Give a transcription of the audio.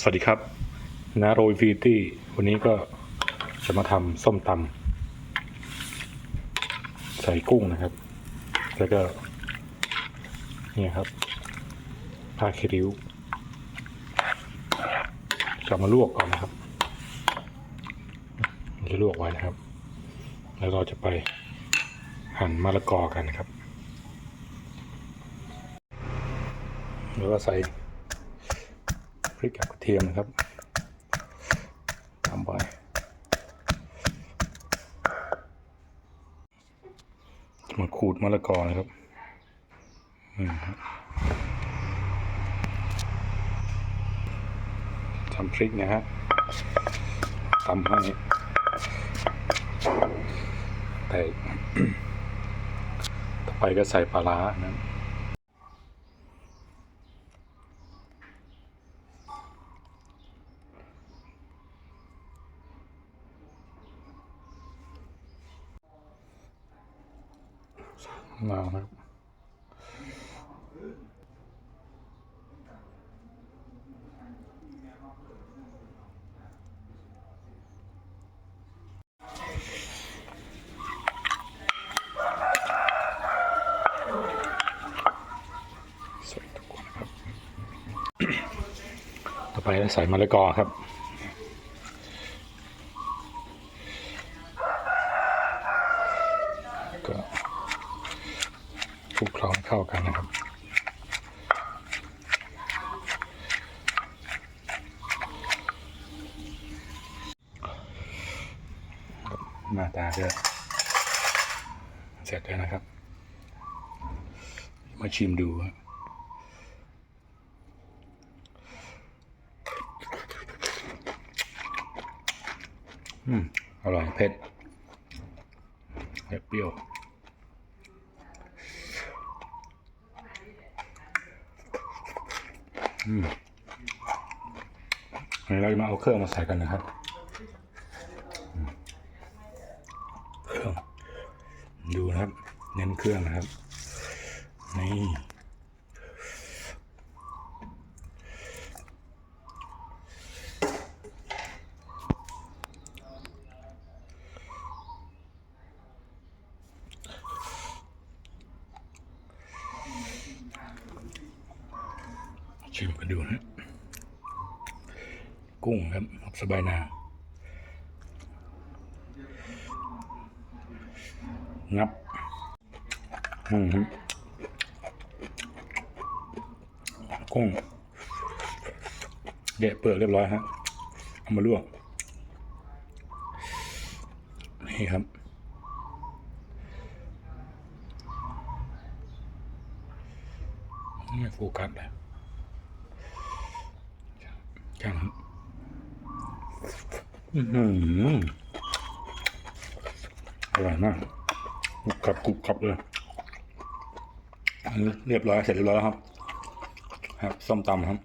สวัสดีครับนาโรยฟีตี้วันนี้ก็จะมาทำส้มตำใส่กุ้งนะครับ แล้วก็ เนี่ยครับผ้าคริ้วจะมาลวกก่อนนะครับจะลวกไว้นะครับ แล้วเราจะไปหั่นมะละกอกันนะครับ แล้วก็ใส่ ริกกับกระเทียมนะครับทำไปมาขูดมะละกอนะครับอืมครับทำพริกนะฮะตำให้แต่ต่อไปก็ใส่ปลาร้านะ มาครับใส่ทุกครับไปใส่มะละกอครับ ก็ ลุกเคล้าเข้ากันนะครับ หน้าตาก็เสร็จแล้วนะครับ มาชิมดูอืม อร่อยเผ็ดเปรี้ยว อืมเดี๋ยวเราจะมาเอาเครื่องมาใส่กันนะครับเครื่องดูนะครับ เน้นเครื่องนะครับ นี่ ชิมกันดูนะกุ้งครับสบายนางับอืมกุ้งแกะเปลือกเรียบร้อยฮะเอามาลวกนี่ครับไม่โฟกัสเลย จัง อือหือร่อยมากกรุบกรับกรุบกรับเลยเรียบร้อยเสร็จเรียบร้อยแล้วครับ ครับส้มตำครับ